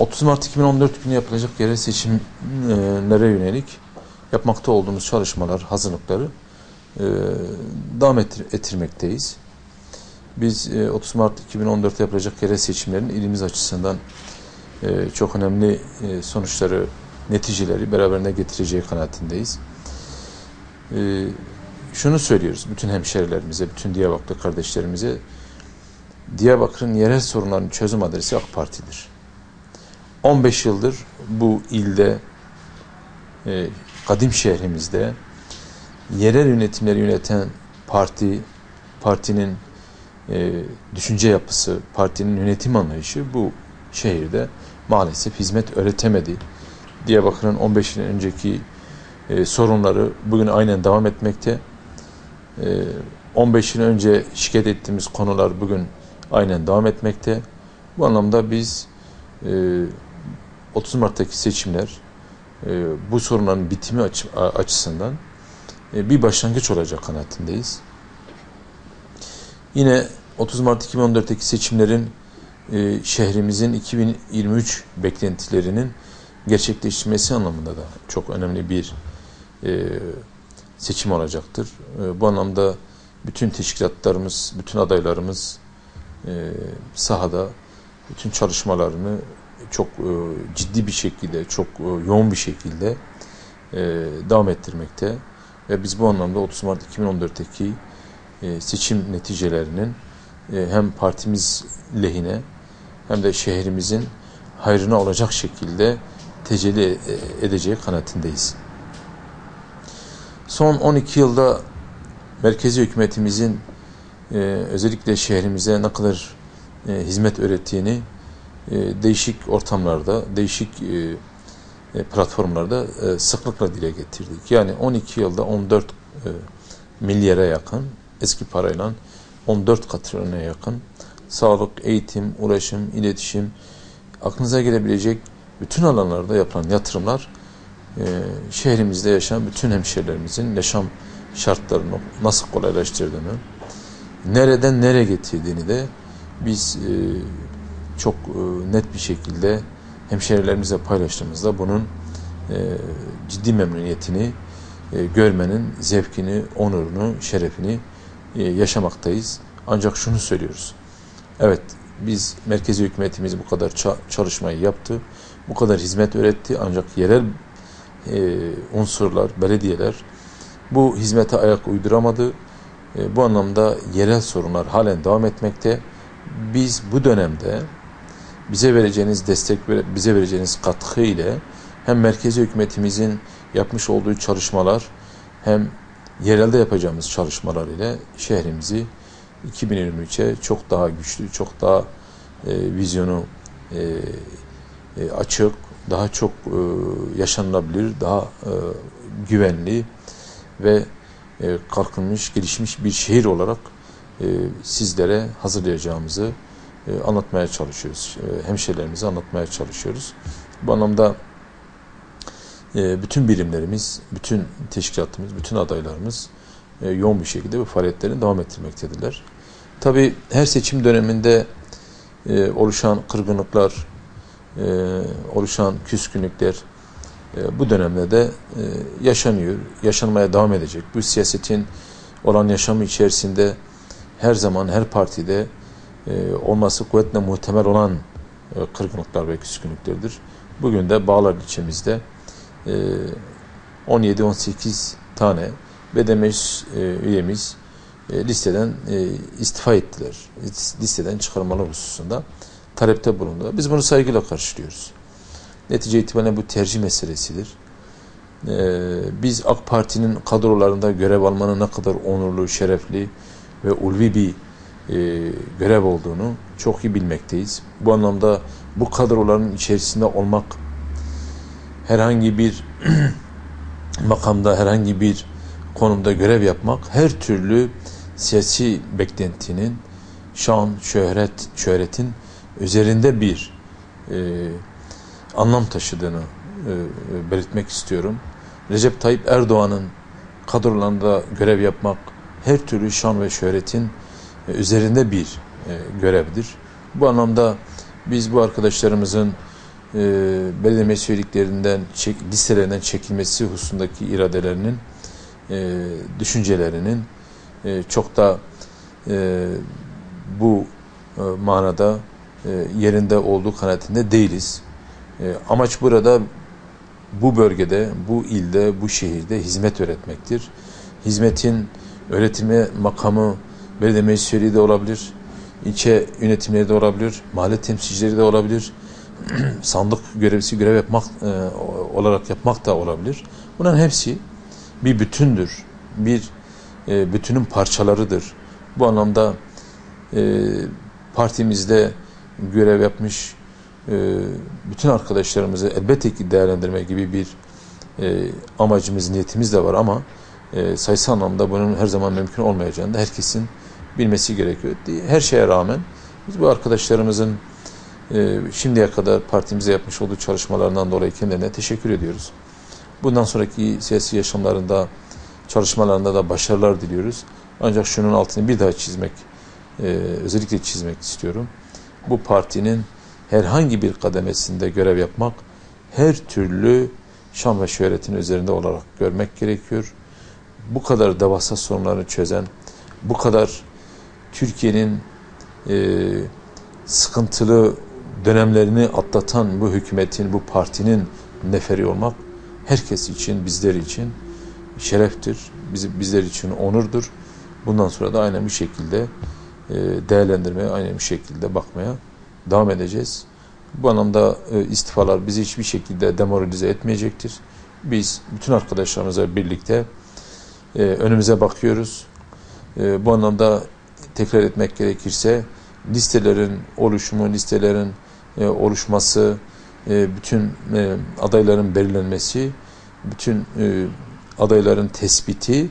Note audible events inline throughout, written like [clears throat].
30 Mart 2014 günü yapılacak yerel seçimlere yönelik yapmakta olduğumuz çalışmalar, hazırlıkları e, devam ettirmekteyiz. Biz 30 e, Mart 2014'te yapılacak yerel seçimlerin ilimiz açısından e, çok önemli sonuçları, neticeleri beraberinde getireceği kanaatindeyiz. Şunu söylüyoruz bütün hemşerilerimize, bütün Diyarbakır kardeşlerimize, Diyarbakır'ın yerel sorunlarının çözüm adresi AK Parti'dir. 15 yıldır bu ilde, e, kadim şehrimizde yerel yönetimleri yöneten parti, partinin e, düşünce yapısı, partinin yönetim anlayışı bu şehirde maalesef hizmet öğretemedi. Diyarbakır'ın 15 yıl önceki e, sorunları bugün aynen devam etmekte. E, 15 yıl önce şikayet ettiğimiz konular bugün aynen devam etmekte. Bu anlamda biz e, 30 Mart'taki seçimler e, bu sorunların bitimi açı, açısından e, bir başlangıç olacak kanaatindeyiz. Yine 30 Mart 2014'teki seçimlerin e, şehrimizin 2023 beklentilerinin gerçekleşmesi anlamında da çok önemli bir e, seçim olacaktır. E, bu anlamda bütün teşkilatlarımız, bütün adaylarımız e, sahada bütün çalışmalarını çok e, ciddi bir şekilde, çok e, yoğun bir şekilde e, devam ettirmekte. Ve biz bu anlamda 30 Mart 2014'teki e, seçim neticelerinin hem partimiz lehine hem de şehrimizin hayrına olacak şekilde tecelli edeceği kanaatindeyiz. Son 12 yılda merkezi hükümetimizin özellikle şehrimize ne kadar hizmet öğrettiğini değişik ortamlarda, değişik e, e, platformlarda e, sıklıkla dile getirdik. Yani 12 yılda 14 e, milyara yakın eski parayla 14 katına yakın sağlık, eğitim, ulaşım, iletişim aklınıza gelebilecek bütün alanlarda yapılan yatırımlar e, şehrimizde yaşayan bütün hemşehrilerimizin yaşam şartlarını nasıl kolaylaştırdığını, nereden nereye getirdiğini de biz e, çok e, net bir şekilde hemşehrilerimizle paylaştığımızda bunun e, ciddi memnuniyetini e, görmenin zevkini, onurunu, şerefini yaşamaktayız. Ancak şunu söylüyoruz. Evet biz merkezi hükümetimiz bu kadar çalışmayı yaptı. Bu kadar hizmet öğretti. Ancak yerel unsurlar, belediyeler bu hizmete ayak uyduramadı. Bu anlamda yerel sorunlar halen devam etmekte. Biz bu dönemde bize vereceğiniz destek, bize vereceğiniz katkı ile hem merkezi hükümetimizin yapmış olduğu çalışmalar hem yerelde yapacağımız çalışmalar ile şehrimizi 2023'e çok daha güçlü, çok daha e, vizyonu e, e, açık, daha çok e, yaşanılabilir, daha e, güvenli ve e, kalkınmış, gelişmiş bir şehir olarak e, sizlere hazırlayacağımızı anlatmaya çalışıyoruz. E, hemşehrilerimize anlatmaya çalışıyoruz. Bu anlamda e, bütün birimlerimiz, bütün teşkilatımız, bütün adaylarımız e, yoğun bir şekilde bu faaliyetlerini devam ettirmektedirler. Tabi her seçim döneminde e, oluşan kırgınlıklar, e, oluşan küskünlükler e, bu dönemde de e, yaşanıyor, yaşanmaya devam edecek. Bu siyasetin olan yaşamı içerisinde her zaman her partide e, olması kuvvetle muhtemel olan e, kırgınlıklar ve küskünlüklerdir. Bugün de Bağlar ilçemizde e, 17-18 tane BDMS e, üyemiz e, listeden e, istifa ettiler. Listeden çıkarmalı hususunda talepte bulundu. Biz bunu saygıyla karşılıyoruz. Netice itibariyle bu tercih meselesidir. Ee, biz AK Parti'nin kadrolarında görev almanın ne kadar onurlu, şerefli ve ulvi bir e, görev olduğunu çok iyi bilmekteyiz. Bu anlamda bu kadroların içerisinde olmak herhangi bir [clears throat] makamda herhangi bir konumda görev yapmak her türlü siyasi beklentinin şan, şöhret, şöhretin üzerinde bir e, anlam taşıdığını e, e belirtmek istiyorum. Recep Tayyip Erdoğan'ın kadrolarında görev yapmak her türlü şan ve şöhretin e, üzerinde bir e, görevdir. Bu anlamda biz bu arkadaşlarımızın e, belediye meclis listelerinden çekilmesi hususundaki iradelerinin, e, düşüncelerinin e, çok da e, bu e, manada e, yerinde olduğu kanaatinde değiliz. E, amaç burada bu bölgede, bu ilde, bu şehirde hizmet öğretmektir. Hizmetin öğretime makamı belediye meclisleri de olabilir, ilçe yönetimleri de olabilir, mahalle temsilcileri de olabilir, [clears throat] sandık görevlisi görev yapmak e, olarak yapmak da olabilir. Bunların hepsi bir bütündür, bir e, bütünün parçalarıdır. Bu anlamda e, partimizde görev yapmış e, bütün arkadaşlarımızı elbette ki değerlendirme gibi bir e, amacımız, niyetimiz de var ama e, sayısal anlamda bunun her zaman mümkün olmayacağını da herkesin bilmesi gerekiyor. Her şeye rağmen biz bu arkadaşlarımızın e, şimdiye kadar partimize yapmış olduğu çalışmalarından dolayı kendilerine teşekkür ediyoruz. Bundan sonraki siyasi yaşamlarında, çalışmalarında da başarılar diliyoruz. Ancak şunun altını bir daha çizmek, e, özellikle çizmek istiyorum. Bu partinin herhangi bir kademesinde görev yapmak, her türlü şan ve şöhretin üzerinde olarak görmek gerekiyor. Bu kadar devasa sorunları çözen, bu kadar Türkiye'nin e, sıkıntılı dönemlerini atlatan bu hükümetin, bu partinin neferi olmak herkes için, bizler için şereftir. Biz, bizler için onurdur. Bundan sonra da aynen bir şekilde e, değerlendirmeye, aynen bir şekilde bakmaya devam edeceğiz. Bu anlamda e, istifalar bizi hiçbir şekilde demoralize etmeyecektir. Biz bütün arkadaşlarımızla birlikte e, önümüze bakıyoruz. E, bu anlamda tekrar etmek gerekirse listelerin oluşumu, listelerin e, oluşması, e, bütün e, adayların belirlenmesi, bütün e, adayların tespiti,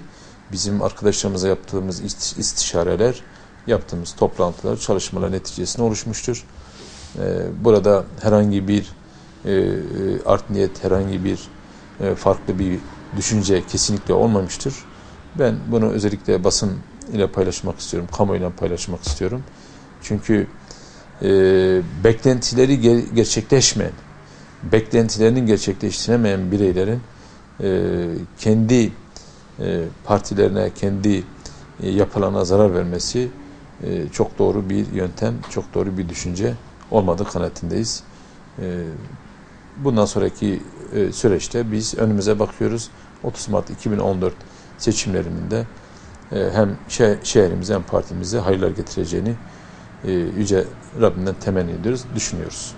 bizim arkadaşlarımıza yaptığımız istişareler, yaptığımız toplantılar, çalışmalar neticesinde oluşmuştur. E, burada herhangi bir e, e, art niyet, herhangi bir e, farklı bir düşünce kesinlikle olmamıştır. Ben bunu özellikle basın ile paylaşmak istiyorum, kamuoyuyla paylaşmak istiyorum. Çünkü e, beklentileri ger gerçekleşmeyen, beklentilerinin gerçekleştiremeyen bireylerin e, kendi e, partilerine, kendi e, yapılarına zarar vermesi e, çok doğru bir yöntem, çok doğru bir düşünce olmadığı kanaatindeyiz. E, bundan sonraki e, süreçte biz önümüze bakıyoruz. 30 Mart 2014 seçimlerinin de hem şehrimize hem partimize hayırlar getireceğini e, Yüce Rabbimden temenni ediyoruz, düşünüyoruz.